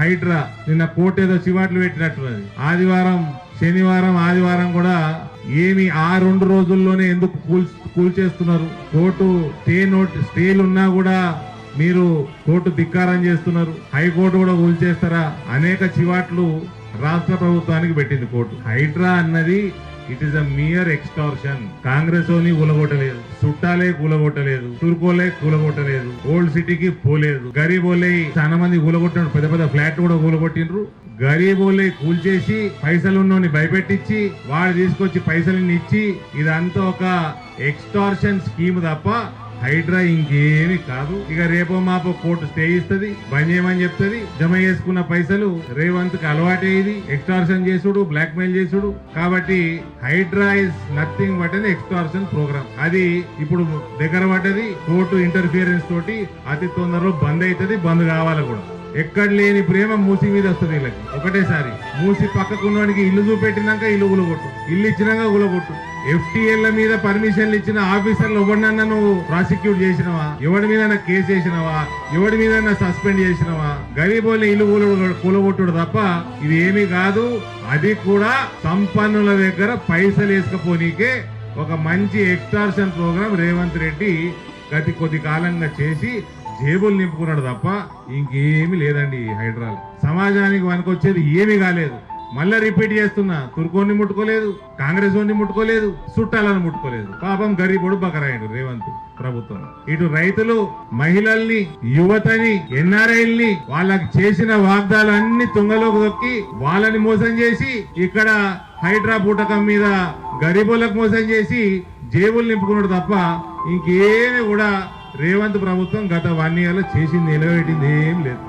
హైడ్రా నిన్న కోర్టు ఏదో చివాట్లు పెట్టినట్టు ఆదివారం శనివారం ఆదివారం కూడా ఏమి ఆ రెండు రోజుల్లోనే ఎందుకు కూల్ కూల్చేస్తున్నారు కోర్టు స్టే నోట్ స్టేలు ఉన్నా కూడా మీరు కోర్టు ధిక్కారం చేస్తున్నారు. హైకోర్టు కూడా కూల్చేస్తారా అనేక చివాట్లు రాష్ట్ర ప్రభుత్వానికి పెట్టింది కోర్టు. హైడ్రా అన్నది it is a mere extortion Congress ఓని కూలగొట్టలేదు చుట్టాలే కూలగొట్టలేదు తుర్కోలే కూలగొట్టలేదు ఓల్డ్ సిటీకి పోలేదు. గరీబోలే చాలా మంది కూలగొట్టినారు పెద్ద పెద్ద ఫ్లాట్ కూడా కూలగొట్టిండ్రు గరీబోలే కూల్చేసి పైసలు ఉన్నోని భయపెట్టించి వాడు తీసుకొచ్చి పైసలు ఇచ్చి ఇదంతా ఒక ఎక్స్టార్షన్ స్కీమ్ తప్ప హైడ్రా ఇంకేమి కాదు. ఇక రేపో మాపో కోర్టు స్టే ఇస్తుంది బంద్ చేయమని చెప్తుంది. జమ చేసుకున్న పైసలు రేవంత్కి అలవాటే ఇది. ఎక్స్టార్షన్ చేసుడు బ్లాక్ మెయిల్ చేసుడు. కాబట్టి హైడ్రా ఇస్ నథింగ్ బట్ అది ఎక్స్టార్షన్ ప్రోగ్రామ్. అది ఇప్పుడు దగ్గర పడ్డది కోర్టు ఇంటర్ఫియరెన్స్ తోటి అతి తొందరలో బంద్ అవుతుంది బంద్ కావాలి కూడా. ఎక్కడ లేని ప్రేమ మూసి మీద వస్తుంది వీళ్ళకి. ఒకటేసారి మూసి పక్కకున్నవాడికి ఇల్లు చూపెట్టినాక ఇల్లు గులగొట్టు ఇల్లు ఇచ్చినాక గులగొట్టు ఎఫ్టీఎల్ మీద పర్మిషన్లు ఇచ్చిన ఆఫీసర్లు ఎవరినన్నా నువ్వు ప్రాసిక్యూట్ చేసినవా? ఎవడి మీద కేసు చేసినవా? ఎవడి మీద సస్పెండ్ చేసినవా? గరీబోళ్ళ ఇల్లు కూలగొట్టుడు తప్ప ఇది ఏమీ కాదు. అది కూడా సంపన్నుల దగ్గర పైసలు వేసుకపోనీకే ఒక మంచి ఎక్స్టార్షన్ ప్రోగ్రామ్ రేవంత్ రెడ్డి గతి కొద్ది కాలంగా చేసి జేబులు నింపుకున్నాడు తప్ప ఇంకేమీ లేదండి ఈ హైడ్రాల్. సమాజానికి వనకొచ్చేది ఏమీ కాలేదు. మళ్ళా రిపీట్ చేస్తున్నా తుర్కోని ముట్టుకోలేదు కాంగ్రెస్ వాడిని ముట్టుకోలేదు చుట్టాలను ముట్టుకోలేదు. పాపం గరీబుడు బకరాయుడు రేవంత్ ప్రభుత్వం. ఇటు రైతులు మహిళల్ని యువతని ఎన్ఆర్ఐల్ని వాళ్ళకి చేసిన వాగ్దాలన్నీ తుంగలోకి దొక్కి వాళ్ళని మోసం చేసి ఇక్కడ హైడ్రా పూటకం మీద గరీబులకు మోసం చేసి జేబులు నింపుకున్నాడు తప్ప ఇంకేమి కూడా రేవంత్ ప్రభుత్వం గత వన్ ఇయర్లో చేసింది నిలబెట్టింది ఏం లేదు.